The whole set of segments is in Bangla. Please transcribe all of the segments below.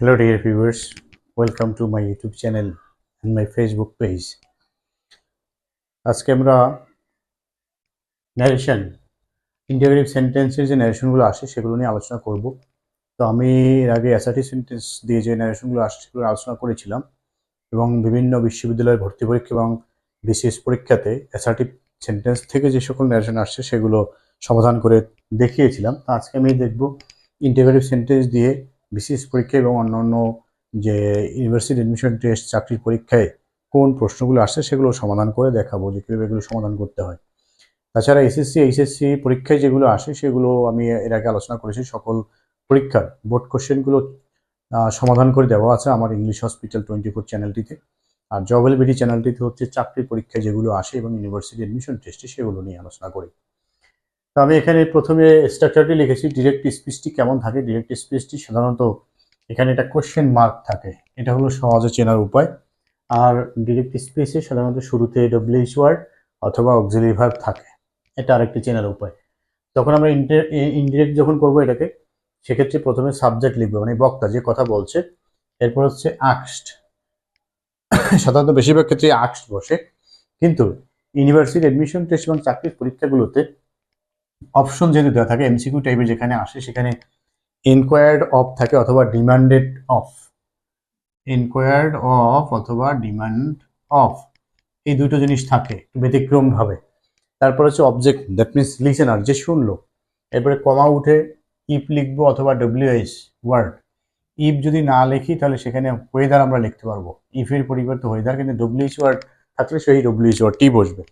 Hello, dear viewers. Welcome to my YouTube channel and my Facebook page. আজকে আমরা ন্যারেশন ইন্টারভিউ সেন্টেন্সের যে ন্যারেশনগুলো আসে সেগুলো নিয়ে আলোচনা করব তো আমি এর আগে এসআরটি সেন্টেন্স দিয়ে যে ন্যারেশনগুলো আসে সেগুলো আলোচনা করেছিলাম এবং বিভিন্ন বিশ্ববিদ্যালয়ের ভর্তি পরীক্ষা এবং বিসিএস পরীক্ষাতে এসআরটি সেন্টেন্স থেকে যে সকল ন্যারেশন আসছে সেগুলো সমাধান করে দেখিয়েছিলাম আজকে আমি দেখব ইন্টারভিউ সেন্টেন্স দিয়ে বিসিএস পরীক্ষা এবং অন্যান্য যে ইউনিভার্সিটি অ্যাডমিশন টেস্ট চাকরির পরীক্ষায় কোন প্রশ্নগুলো আসছে সেগুলো সমাধান করে দেখাবো যে কীভাবে এগুলো সমাধান করতে হয়। তাছাড়া এসএসসি এইচএসসি পরীক্ষায় যেগুলো আসে সেগুলো আমি এর আগে আলোচনা করেছি, সকল পরীক্ষার বোর্ড কোশ্চেনগুলো সমাধান করে দেওয়া আছে আমার ইংলিশ হসপিটাল টোয়েন্টি ফোর চ্যানেলটিতে আর জবেলবিডি চ্যানেলটিতে হচ্ছে চাকরির পরীক্ষায় যেগুলো আসে এবং ইউনিভার্সিটি অ্যাডমিশন টেস্টে সেগুলো নিয়ে আলোচনা করি। তো আমি এখানে প্রথমে স্ট্রাকচারটি লিখেছি ডিরেক্ট স্পিচটি কেমন থাকে? ডিরেক্ট স্পিচটি সাধারণত এখানে একটা কোশ্চেন মার্ক থাকে। এটা হলো সহজে চেনার উপায়। আর ডিরেক্ট স্পিচে সাধারণত শুরুতে ডব্লিউএইচ ওয়ার্ড অথবা অক্সিলারি ভার্ব থাকে। এটা আরেকটি চেনার উপায়। তখন আমরা ইনডিরেক্ট যখন করব এটাকে, সেক্ষেত্রে প্রথমে সাবজেক্ট লিখব মানে বক্তা যে কথা বলছে। এরপর হচ্ছে আক্সড সাধারণত বেশিরভাগ ক্ষেত্রে আক্সড বসে। কিন্তু ইউনিভার্সিটি অ্যাডমিশন টেস্ট এবং চাকরির পরীক্ষাগুলোতে অপশন যেহেতু দেওয়া থাকে এমসিকিউ টাইপের যেখানে আসে সেখানে এনকোয়ার্ড অফ থাকে অথবা ডিমান্ডেড অফ এনকোয়ার্ড অফ অথবা ডিমান্ড অফ এই দুটো জিনিস থাকে ব্যতিক্রমভাবে তারপর হচ্ছে অবজেক্ট দ্যাট মিনস লিসেনার যে শুনলো। এরপরে কমা উঠে ইফ লিখব অথবা ডব্লিউএইচ ওয়ার্ড ইফ যদি না লিখি তাহলে সেখানে ওয়েদার আমরা লিখতে পারব। ইফের পরিবর্তে ওয়েদার কিন্তু ডব্লিউএইচ ওয়ার্ড থাকলে সেই ডব্লিউএইচ ওয়ার্ডটি বসবে?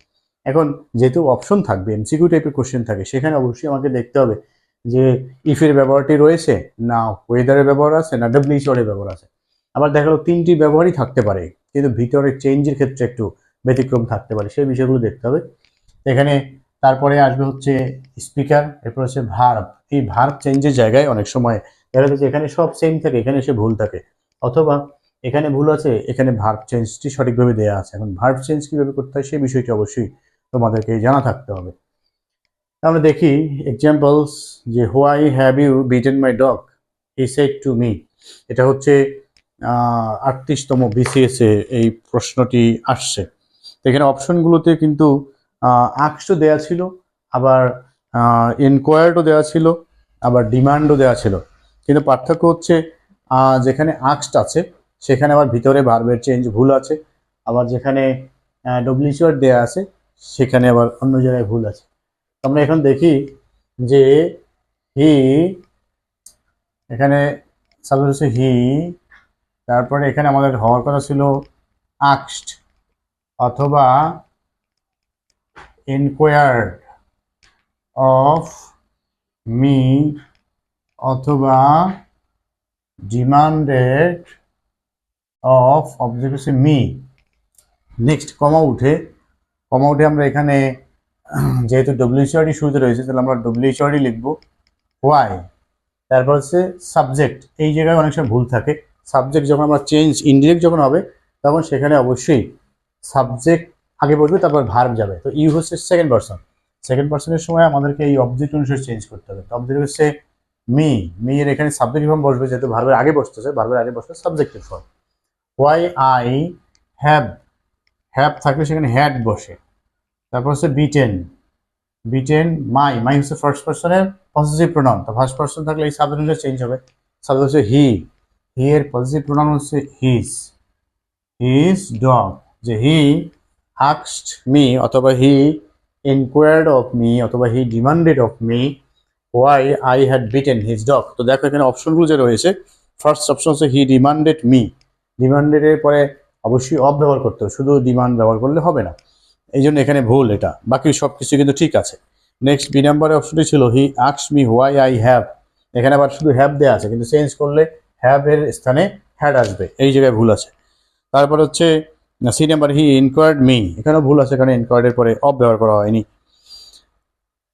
এখন যেহেতু অপশন থাকবে এমসিকিউ টাইপের কোশ্চেন থাকে, সেখানে অবশ্যই আমাকে দেখতে হবে যে ইফের ব্যবহারটি রয়েছে, না ওয়েদারের ব্যবহার আছে, না ওয়ার্ডের ব্যবহার আছে। আবার দেখা গেলো তিনটি ব্যবহারই থাকতে পারে, কিন্তু ভিতরে চেঞ্জের ক্ষেত্রে একটু ব্যতিক্রম থাকতে পারে, সেই বিষয়গুলো দেখতে হবে। এখানে তারপরে আসবে হচ্ছে স্পিকার এরপর হচ্ছে ভার্ব এই ভার্ব চেঞ্জের জায়গায় অনেক সময় দেখা যাচ্ছে এখানে সব সেম থাকে, এখানে এসে ভুল থাকে। অথবা এখানে ভুল আছে, এখানে ভার্ব চেঞ্জটি সঠিকভাবে দেওয়া আছে। এখন ভার্ব চেঞ্জ কীভাবে করতে হয় সেই বিষয়টি অবশ্যই তোমাদেরকে জানা থাকতে হবে। আমরা দেখি এক্সাম্পলস যে why have you beaten my dog he said to me এটা হচ্ছে আটত্রিশতম বিসিএস এই প্রশ্নটি আসছে। এখানে অপশনগুলোতে কিন্তু আক্সও দেওয়া ছিল, আবার এনকোয়ার্ডও দেওয়া ছিল, আবার ডিমান্ডও দেওয়া ছিল। কিন্তু পার্থক্য হচ্ছে যেখানে আক্সড আছে, সেখানে আবার ভিতরে ভার্বের চেঞ্জ ভুল আছে, আবার যেখানে ডব্লিউসিওয়ার দেওয়া আছে সেখানে আবার অন্য জায়গায় ভুল আছে। আমরা এখন দেখি যে হি এখানে সাবজেক্ট হচ্ছে হি তারপরে এখানে আমাদের হওয়ার কথা ছিল আক্সড অথবা ইনকোয়ার্ড অফ মি অথবা ডিমান্ডেড অফ অবজেক্ট হচ্ছে মি নেক্সট কমা উঠে কমা উঠে আমরা এখানে, যেহেতু ডব্লিউসিআরডি শুরুতে রয়েছে, তাহলে আমরা ডব্লিউসিআরডি লিখব ওয়াই তারপর হচ্ছে সাবজেক্ট এই জায়গায় অনেক সময় ভুল থাকে। সাবজেক্ট যখন আমরা চেঞ্জ ইনডিরেক্ট যখন হবে, তখন সেখানে অবশ্যই সাবজেক্ট আগে বসবে, তারপর ভার্ব যাবে। তো ইউ হচ্ছে সেকেন্ড পার্সন সেকেন্ড পার্সনের সময় আমাদেরকে এই অবজেক্ট অনুসারে চেঞ্জ করতে হবে। তো অবজেক্ট হচ্ছে মি মি এর এখানে সাবজেক্ট ফর্ম বসবে, যেহেতু ভার্বের আগে বসতেছে ভার্বের আগে বসবে সাবজেক্টের form why I have have থাকলে সেখানে হ্যাড বসে। তারপর হচ্ছে বিটেন বিটেন মাই মাই হচ্ছে ফার্স্ট পার্সনের পজিটিভ প্রোনাউন তো ফার্স্ট পার্সন থাকলে এই সাবজেক্ট অনুসারে চেঞ্জ হবে। সাবজেক্ট হচ্ছে হি হি এর পজিটিভ প্রোনাউন হচ্ছে হিজ হিজ ডগ যে হি আক্সড মি অথবা হি ইনকোয়ার্ড অফ মি অথবা he demanded of me why I had beaten his dog তো দেখো এখানে অপশনগুলো যে রয়েছে ফার্স্ট অপশন হচ্ছে হি ডিমান্ডেড মি ডিমান্ডেডের পরে অবশ্যই অফ ব্যবহার করতে হবে। শুধু ডিমান্ড ব্যবহার করলে হবে না। এই জন্য এখানে ভুল এটা। বাকি সব কিছু কিন্তু ঠিক আছে। নেক্সট বি নাম্বারের অপশনটি ছিল হি আক্স মি হোয়াই আই হ্যাভ এখানে আবার শুধু হ্যাভ দেওয়া আছে, কিন্তু চেঞ্জ করলে হ্যাভ এর স্থানে হ্যাড আসবে। এই জায়গায় ভুল আছে। তারপর হচ্ছে C number he inquired me এখানেও ভুল আছে এখানে ইনকোয়ার্ডের পরে অফ ব্যবহার করা হয়নি।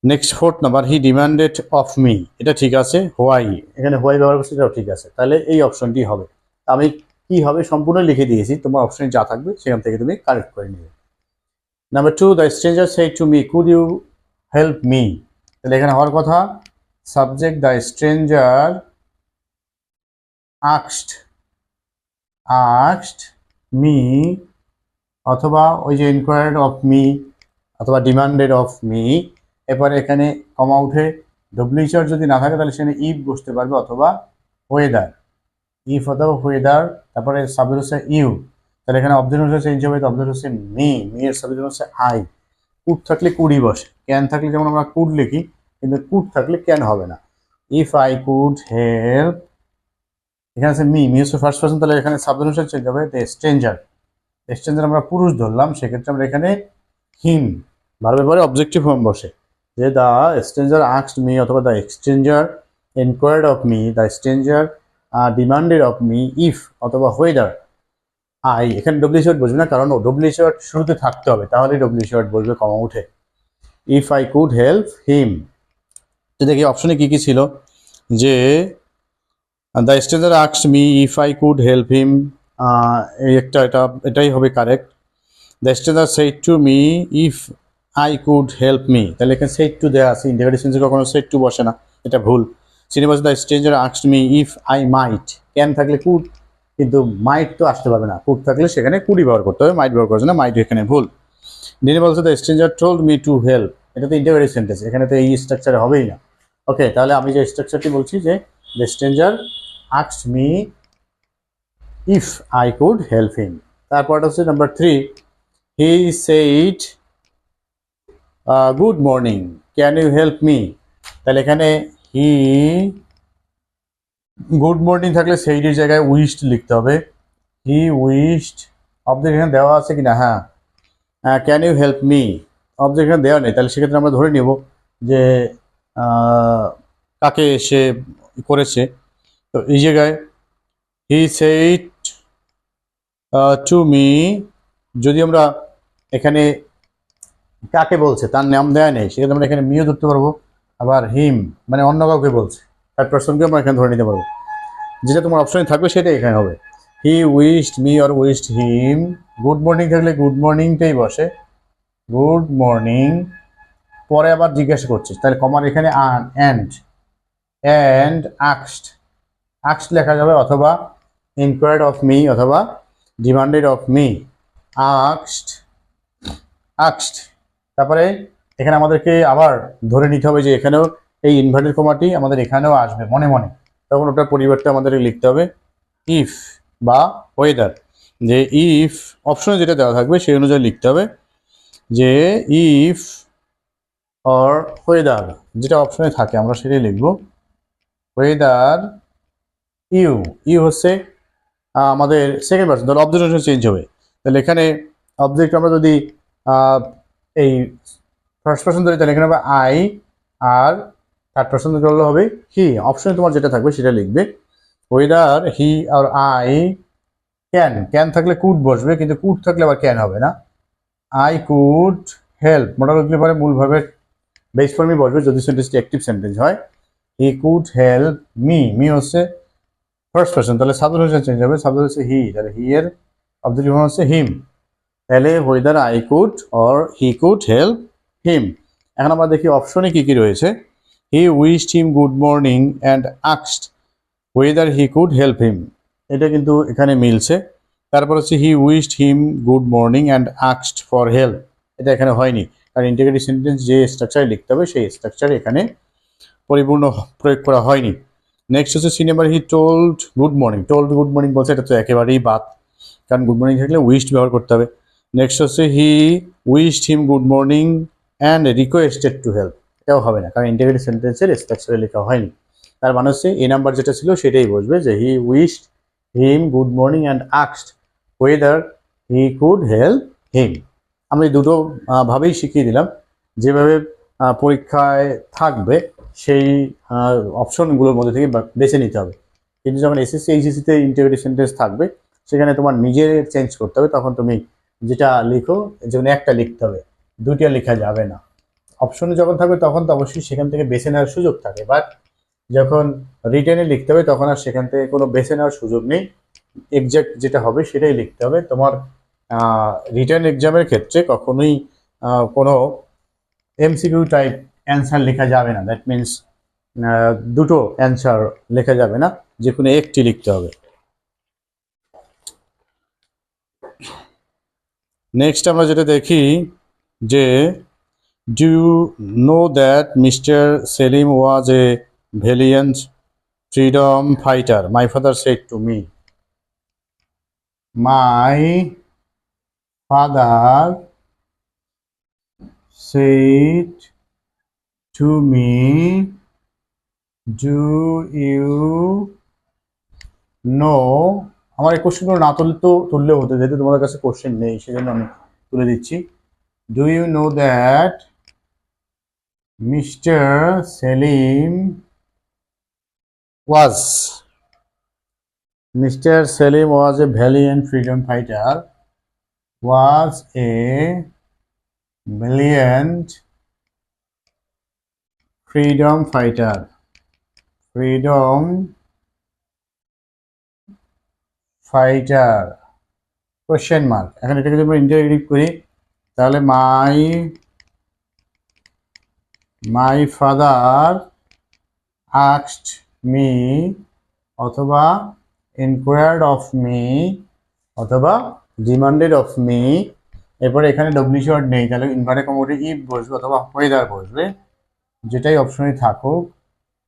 Next fourth number he demanded of me এটা ঠিক আছে হোয়াই এখানে হোয়াই ব্যবহার করছে, এটাও ঠিক আছে। তাহলে এই অপশনটি হবে। আমি কি হবে সম্পূর্ণ লিখে দিয়েছি, তোমার অপশনে যা থাকবে, সেখান থেকে তুমি কারেক্ট করে নেবে। নাম্বার টু দ্য স্ট্রেঞ্জার সেই to me could you help me তাহলে এখানে হওয়ার কথা সাবজেক্ট দ্য স্ট্রেঞ্জার আক্সড আক্সড মি অথবা ওই যে ইনকোয়ার্ড অফ মি অথবা ডিমান্ডেড অফ মি এরপরে এখানে কমা উঠে ডব্লিউচার যদি না থাকে, তাহলে সেখানে ইফ বসতে পারবে, অথবা ওয়েদার ইফ অথবা ওয়েদার তারপরে সাবজেক্ট হচ্ছে ইউ তাহলে এখানে অবজেক্ট হচ্ছে চেঞ্জ হবে অবজেক্ট হচ্ছে মি মি এর সাবজেক্ট হচ্ছে আই কুড থাকলে কুডই বসে ক্যান থাকলে যেমন আমরা কুড লিখি, কিন্তু কুড থাকলে ক্যান হবে না। ইফ আই কুড হেল্প এখানে আছে মি মি হচ্ছে ফার্স্ট পার্সন তাহলে এখানে সাবজেক্ট হচ্ছে চেঞ্জ হবে দ্য স্ট্রেঞ্জার স্ট্রেঞ্জার আমরা পুরুষ ধরলাম, সেক্ষেত্রে আমরা এখানে হিম ভার্বের পরে অবজেক্টিভ ফর্ম বসে। যে দ্য স্ট্রেঞ্জার আক্সড মি অথবা the exchanger enquired of me the stranger demanded of me if অথবা হোয়েদার আই এখানে ডব্লিউ শর্ট বসবে না, কারণ ডব্লিউ শর্ট শুরুতে থাকতে হবে তাহলে ডব্লিউ শর্ট বসবে কমা উঠে। If I could help him তো দেখি অপশনে কি কি ছিল? যে the stranger আক্সড me if I could help him একটা, এটা, এটাই হবে correct the stranger said to me if I could help me তাহলে এখানে সেট টু দেওয়া আছে ইন্টিগ্রেটিভ সেন্সে কখনো সেট টু বসে না, এটা ভুল। সিনেমাস the stranger আক্সড me if I might can থাকলে কুড কিন্তু মাইট তো আসতে পারবে না। কুড থাকলে সেখানে কুড়ি ব্যবহার করতে হবে। মাইট ব্যবহার করছে না মাইট এখানে ভুল। ডিনে বলছে the stranger told me to help এটা তো ইন্টিগ্রেটিভ সেন্টেন্স এখানে তো এই স্ট্রাকচারে হবেই না। ওকে তাহলে আমি যে স্ট্রাকচারটি বলছি যে the stranger আক্সড me if I could help him তারপরটা হচ্ছে number three he said good morning can you help me তাহলে এখানে হি গুড মর্নিং থাকলে সেইটির জায়গায় উইস্ট লিখতে হবে। হি উইস্ট অবজেক্ট এখানে দেওয়া আছে কিনা? হ্যাঁ। Can you help me object এখানে দেওয়া নেই তাহলে সেক্ষেত্রে আমরা ধরে নেব যে আহ, কাকে সে করেছে। তো এই জায়গায় হি সেইট টু মি যদি আমরা এখানে কাকে বলছে তার নাম দেওয়া নেই সেক্ষেত্রে আমরা এখানে মিও ধরতে পারব। আবার হিম মানে অন্য কাউকে বলছে। থার্ড পার্সনকে আমরা এখানে ধরে নিতে পারব। যেটা তোমার অপশনে থাকবে, সেটাই এখানে হবে। He wished me or wished him good morning থাকলে গুড মর্নিংটাই বসে। গুড মর্নিং পরে আবার জিজ্ঞাসা করছিস। তাহলে কমার এখানে আন অ্যান্ড অ্যান্ড আক্সড আক্সড লেখা যাবে অথবা ইনকোয়ার্ড অফ মি অথবা ডিমান্ডেড অফ মি আক্সড আক্সড তারপরে এখানে আমাদেরকে আবার ধরে নিতে হবে যে এখানেও এই ইনভার্টেড কমাটি আমাদের এখানেও আসবে, মনে মনে। তখন ওটার পরিবর্তে আমাদের লিখতে হবে ইফ বা ওয়েদার যে ইফ অপশনে যেটা দেওয়া থাকবে সেই অনুযায়ী লিখতে হবে যে ইফ অর ওয়েদার যেটা অপশনে থাকে, আমরা সেটাই লিখব। ওয়েদার ইউ ইউ হচ্ছে আমাদের সেকেন্ড পার্সন তাহলে অবজেক্ট চেঞ্জ হবে। তাহলে এখানে অবজেক্ট আমরা যদি এই ফার্স্ট পার্সন ধরি, তাহলে এখানে হবে আই আর থার্ড পার্সন করলে হবে হি অপশনে তোমার যেটা থাকবে সেটা লিখবে ওয়েদার হি আর আই ক্যান ক্যান থাকলে কুড বসবে, কিন্তু কুড থাকলে আবার ক্যান হবে না। আই কুড হেল্প মোটা লিখলে পরে মূল ভাবে বেস ফর্মে বসবে যদি সেন্টেন্সটি অ্যাক্টিভ সেন্টেন্স হয়। He could help me me হচ্ছে ফার্স্ট পার্সন তাহলে সাবজেক্ট হচ্ছে চেঞ্জ হবে সাবজেক্ট হচ্ছে হি তাহলে হি এর অবজেক্টিভ হচ্ছে হিম তাহলে whether I could or he could help him এখন আমরা দেখি অপশনে কি কি রয়েছে। He wished him good morning and আক্সড whether he could help him এটা কিন্তু এখানে মিলছে। তারপর হচ্ছে he wished him good morning and আক্সড for help এটা এখানে হয়নি। কারণ ইন্টিগ্রেটিভ সেন্টেন্স যে স্ট্রাকচারে লিখতে হবে, সেই স্ট্রাকচার এখানে পরিপূর্ণ প্রয়োগ করা হয়নি। নেক্সট হচ্ছে সিনেমার he told good morning told good morning বলছে এটা তো একেবারেই বাদ কারণ গুড মর্নিং থাকলে উইশড ব্যবহার করতে হবে। নেক্সট হচ্ছে he wished him good morning and requested to help এটাও হবে না, কারণ ইন্টিগ্রেটিভ সেন্টেন্সের স্ট্রাকচারে লেখা হয়নি। তার মানে হচ্ছে এ নাম্বার যেটা ছিল সেটাই বসবে যে he wished him good morning and আক্সড whether he could help him আমি দুটো ভাবেই শিখিয়ে দিলাম। যেভাবে পরীক্ষায় থাকবে সেই অপশনগুলোর মধ্যে থেকে বেছে নিতে হবে। কিন্তু যখন এসএসসি এইচএসসিতে ইন্টিগ্রেটিভ সেন্টেন্স থাকবে, সেখানে তোমার নিজের চেঞ্জ করতে হবে, তখন তুমি যেটা লিখো যেমন একটা লিখতে হবে, দুইটা লেখা যাবে না। অপশনে যখন থাকবে, তখন তো অবশ্যই সেখান থেকে বেছে নেওয়ার সুযোগ থাকে। বাট যখন রিটেনে লিখতে হবে, তখন আর সেখান থেকে কোনো বেছে নেওয়ার সুযোগ নেই। এক্সাক্ট যেটা হবে, সেটাই লিখতে হবে। তোমার রিটার্ন এক্সামের ক্ষেত্রে কখনোই কোনো এমসিকিউ টাইপ অ্যান্সার লেখা যাবে না। দ্যাট মিন্স দুটো অ্যান্সার লেখা যাবে না। যে কোনো একটি লিখতে হবে। নেক্সট আমরা যেটা দেখি যে do you know that mister Selim was a valiant freedom fighter my father said to me my father said to me, Do you know? আমার এই কোশ্চেনগুলো না তুললে তো তুললেও হতো যেহেতু তোমাদের কাছে কোশ্চেন নেই সেজন্য আমি তুলে দিচ্ছি do you know that mister Selim was. Mister Selim was a valiant freedom fighter was a brilliant freedom fighter freedom fighter, question mark এখন এটাকে যদি আমরা ইন্টারেক্টিভ করি, তাহলে মাই মাই ফাদার আক্সড মি অথবা ইনকোয়ার্ড অফ মি অথবা ডিমান্ডেড অফ মি এরপরে এখানে ডব্লিউ শর্ট নেই, তাহলে ইনভার্টার কমোডে ইফ বসবে অথবা ওয়েদার বসবে। যেটাই অপশনে থাকুক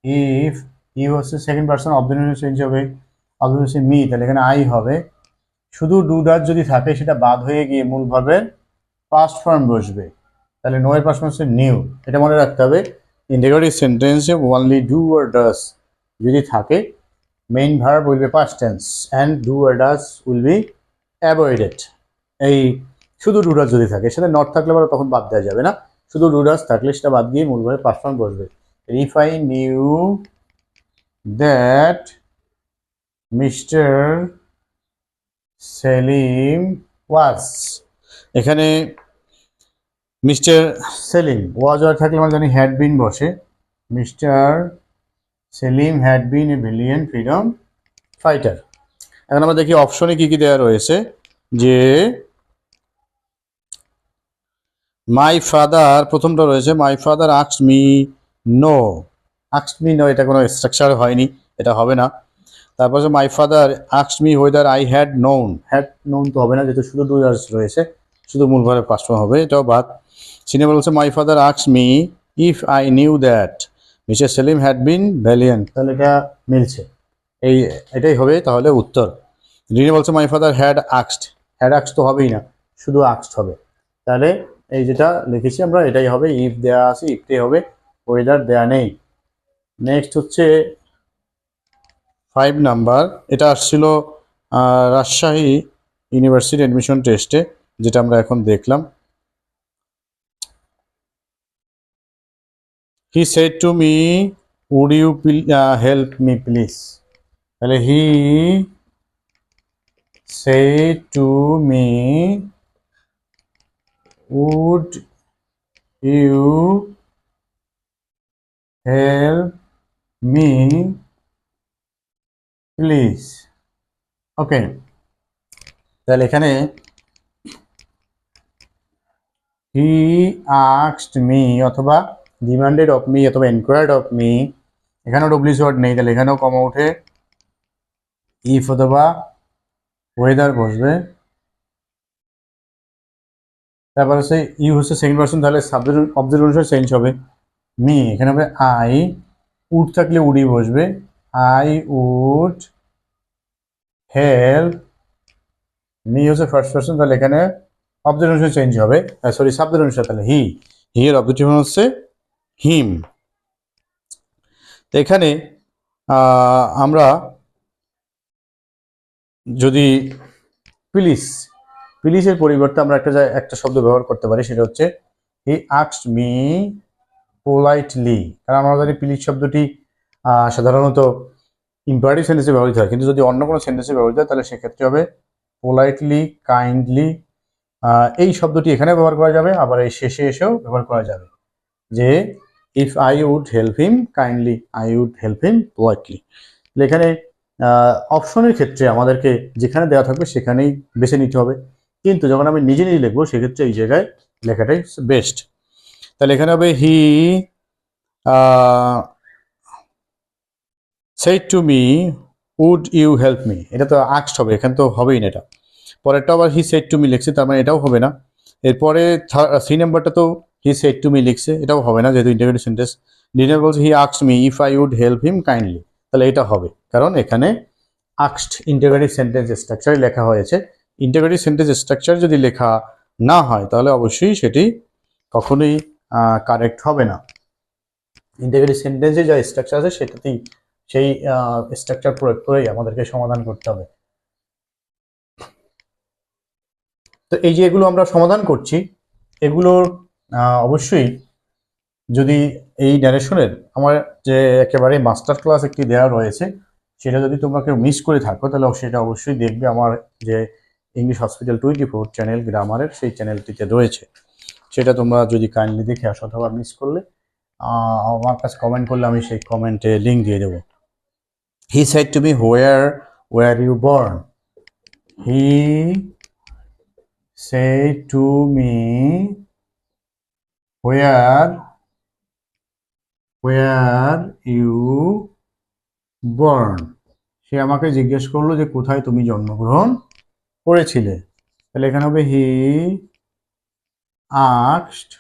ইফ ই হচ্ছে সেকেন্ড পার্সন অবজেক্টিভ চেঞ্জ হবে। হচ্ছে মি তাহলে এখানে আই হবে। শুধু ডু ডাচ যদি থাকে, সেটা বাদ হয়ে গিয়ে মূল ভার্বের পাস্ট ফর্ম বসবে। তাহলে নো এর পাস্ট হচ্ছে নিউ এটা মনে রাখতে হবে ইন্টিগ্রেটিভ সেন্টেন্সে ওনলি ডু আর ডাস যদি থাকে main verb will be past tense and do R does will be avoided এই শুধু ডুডাস যদি থাকে, সেটা নট থাকলে আবার তখন বাদ দেওয়া যাবে না। শুধু ডুডাস থাকলে সেটা বাদ দিয়ে মূলভাবে পারফর্ম বসবে। If I knew that mister Selim was এখানে মিস্টার সেলিম ওয়াজ আর থাকলে আমরা জানি হ্যাড বিন বসে। Mister Selim had been a valiant freedom fighter এখন আমরা দেখি অপশনে কি কি দেওয়া রয়েছে যে মাই ফাদার প্রথমটা রয়েছে মাই ফাদার আক্স মি নো আক্স মি নো এটা কোনো স্ট্রাকচার হয়নি এটা হবে না। তারপর মাই ফাদার আক্স me weather I had known had known তো হবে না যেহেতু শুধু ডু রয়েছে। শুধু মূল ভাবে পাঁচ হবে এটাও বাদ। সিনেমা বলছে my father আক্স me if I knew that mister Selim had been valiant তাহলে এটা মিলছে। এই এটাই হবে তাহলে উত্তর। রিনে বলছে মাই ফাদার হ্যাড আক্সড হ্যাড আক্স তো হবেই না শুধু আক্সড হবে। তাহলে এই যেটা লিখেছি আমরা এটাই হবে ইফ দেয়া আছে ইফটাই হবে ওয়েদার দেয়া নেই। নেক্সট হচ্ছে ফাইভ নাম্বার এটা আসছিল রাজশাহী ইউনিভার্সিটি অ্যাডমিশন টেস্টে যেটা আমরা এখন দেখলাম। He said to me would you help me please তাহলে he said to me would you help me, please? Okay তাহলে এখানে হি আক্সড মি অথবা ডিমান্ডেড অফ মি অথবা এনকোয়ার্ড অফ মি এখানেও ডব্লিউ ওয়ার্ড নেই, তাহলে এখানেও কমা উঠে ইফ অথবা ওয়েদার বসবে। তারপর হচ্ছে ইউ হচ্ছে সেকেন্ড পার্সন তাহলে সাবজেক্ট অবজেক্ট অনুসারে চেঞ্জ হবে। মি এখানে হবে আই উড থাকলে উডি বসবে। আই উড হেল্প মি হচ্ছে ফার্স্ট পার্সন তাহলে এখানে অবজেক্ট অনুসারে চেঞ্জ হবে। সরি সাবজেক্ট অনুসারে তাহলে হি হি এর অবজেক্টিভ হচ্ছে হিম তো এখানে আমরা যদি প্লিজ প্লিজের পরিবর্তে আমরা একটা একটা শব্দ ব্যবহার করতে পারি, সেটা হচ্ছে হি আক্সড মি পোলাইটলি কারণ আমরা জানি প্লিজ শব্দটি সাধারণত ইম্পারেটিভ সেন্টেন্সে ব্যবহৃত হয়। কিন্তু যদি অন্য কোনো সেন্টেন্সে ব্যবহৃত হয়, তাহলে সেক্ষেত্রে হবে পোলাইটলি কাইন্ডলি এই শব্দটি এখানে ব্যবহার করা যাবে, আবার এই শেষে এসেও ব্যবহার করা যাবে। যে if I would help him kindly I would help him politely এখানে অপশনের ক্ষেত্রে আমাদেরকে যেখানে দেওয়া থাকবে সেখানেই বেছে নিতে হবে। কিন্তু যখন আমি নিজে নিজে লিখব, সেক্ষেত্রে এই জায়গায় লেখাটাই বেস্ট তাহলে এখানে হবে he said to me would you help me এটা তো আক্সড হবে, এখানে তো হবেই না এটা। পরেরটা আবার হি সেট টু মি লিখছে, তার মানে এটাও হবে না। এরপরে সি নাম্বারটা তো হি সেট টু মি লিখছে, এটাও হবে না, যেহেতু ইন্টারগ্রেটিভ সেন্টেন্স ডিনার বলছে he আক্সড me if I would help him kindly তাহলে এটা হবে, কারণ এখানে আক্সড ইন্টারগ্রেটিভ সেন্টেন্স স্ট্রাকচারে লেখা হয়েছে। ইন্টারগ্রেটিভ সেন্টেন্স স্ট্রাকচার যদি লেখা না হয়, তাহলে অবশ্যই সেটি কখনোই কারেক্ট হবে না। ইন্টারগ্রেটিভ সেন্টেন্সে যা স্ট্রাকচার আছে, সেটাতেই সেই স্ট্রাকচার প্রয়োগ করেই আমাদেরকে সমাধান করতে হবে। তো এই যে এগুলো আমরা সমাধান করছি, এগুলোর অবশ্যই যদি এই ন্যারেশনের আমার যে একেবারে মাস্টার ক্লাস একটি দেওয়া রয়েছে, সেটা যদি তোমরা কেউ মিস করে থাকো, তাহলে সেটা অবশ্যই দেখবে আমার যে English hospital twenty four channel গ্রামারের সেই চ্যানেলটিতে রয়েছে। সেটা তোমরা যদি কাইন্ডলি দেখে আসো অথবা মিস করলে আমার কাছে কমেন্ট করলে আমি সেই কমেন্টে লিঙ্ক দিয়ে দেবো। He said to me where were you born he said to me, where where you born? সে আমাকে জিজ্ঞেস করল যে, কোথায় তুমি জন্মগ্রহণ করেছিলে? তাহলে এখানে হবে হি আক্সড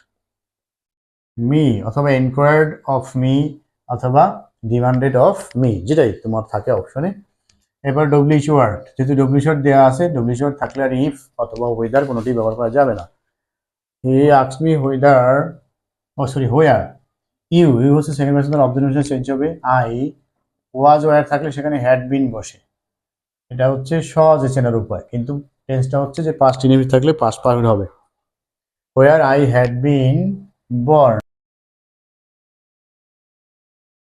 মি অথবা এনকোয়ার্ড অফ মি অথবা ডিমান্ডেড অফ মি যেটাই তোমার থাকে অপশনে এবার ডব্লিউচ ওয়ার্ড যেহেতু ডব্লিউচ ওয়ার্ড দেওয়া আছে ডব্লিউচ ওয়ার্ড থাকলে আর ইফ অথবা ওয়েদার কোনোটি ব্যবহার করা যাবে না। He আক্স me whether oh sorry, where, you you হচ্ছে সেকেন্ড পার্সন অবজারভেশন চেঞ্জ হবে। আই, ওয়াজ ওয়ার থাকলে সেখানে হ্যাড বিন বসে। এটা হচ্ছে সহজে চেনার উপায়, কিন্তু টেন্সটা হচ্ছে যে পাস্ট ইনএফিস থাকলে পাস্ট পারফেক্ট হবে। Where, I had been born